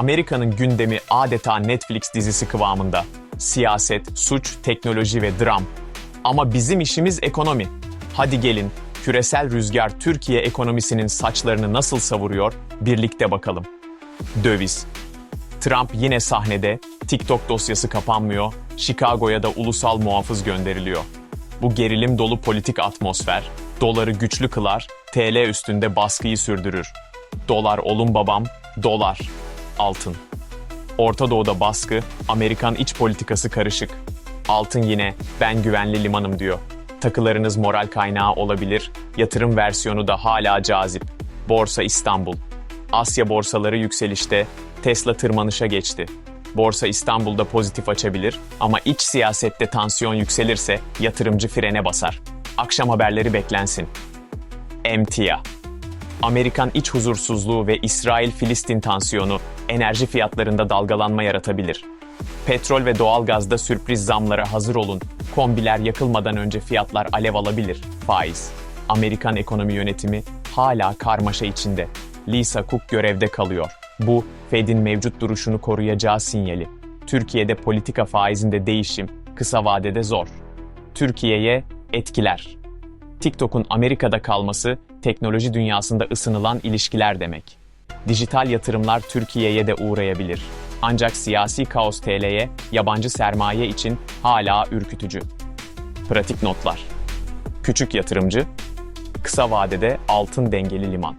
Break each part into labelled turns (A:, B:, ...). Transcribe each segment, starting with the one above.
A: Amerika'nın gündemi adeta Netflix dizisi kıvamında. Siyaset, suç, teknoloji ve dram. Ama bizim işimiz ekonomi. Hadi gelin, küresel rüzgar Türkiye ekonomisinin saçlarını nasıl savuruyor birlikte bakalım. Döviz. Trump yine sahnede, TikTok dosyası kapanmıyor, Chicago'ya da ulusal muhafız gönderiliyor. Bu gerilim dolu politik atmosfer, doları güçlü kılar, TL üstünde baskıyı sürdürür. Dolar olun babam, dolar, altın. Orta Doğu'da baskı, Amerikan iç politikası karışık. Altın yine ben güvenli limanım diyor. Takılarınız moral kaynağı olabilir, yatırım versiyonu da hala cazip. Borsa İstanbul. Asya borsaları yükselişte, Tesla tırmanışa geçti. Borsa İstanbul'da pozitif açabilir ama iç siyasette tansiyon yükselirse yatırımcı frene basar. Akşam haberleri beklensin. Emtia. Amerikan iç huzursuzluğu ve İsrail-Filistin tansiyonu enerji fiyatlarında dalgalanma yaratabilir. Petrol ve doğalgazda sürpriz zamlara hazır olun. Kombiler yakılmadan önce fiyatlar alev alabilir. Faiz. Amerikan ekonomi yönetimi hala karmaşa içinde. Lisa Cook görevde kalıyor. Bu, Fed'in mevcut duruşunu koruyacağı sinyali. Türkiye'de politika faizinde değişim kısa vadede zor. Türkiye'ye etkiler. TikTok'un Amerika'da kalması teknoloji dünyasında ısınılan ilişkiler demek. Dijital yatırımlar Türkiye'ye de uğrayabilir. Ancak siyasi kaos TL'ye, yabancı sermaye için hala ürkütücü. Pratik notlar. Küçük yatırımcı, kısa vadede altın dengeli liman.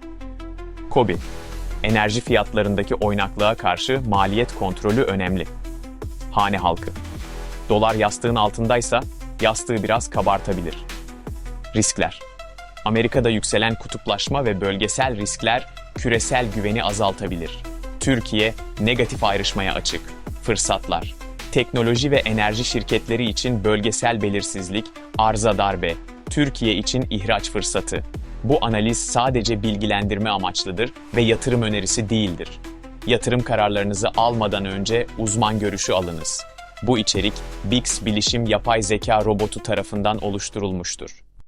A: KOBİ, enerji fiyatlarındaki oynaklığa karşı maliyet kontrolü önemli. Hane halkı, dolar yastığın altındaysa yastığı biraz kabartabilir. Riskler. Amerika'da yükselen kutuplaşma ve bölgesel riskler küresel güveni azaltabilir. Türkiye negatif ayrışmaya açık. Fırsatlar. Teknoloji ve enerji şirketleri için bölgesel belirsizlik, arza darbe, Türkiye için ihraç fırsatı. Bu analiz sadece bilgilendirme amaçlıdır ve yatırım önerisi değildir. Yatırım kararlarınızı almadan önce uzman görüşü alınız. Bu içerik Bix Bilişim Yapay Zeka Robotu tarafından oluşturulmuştur.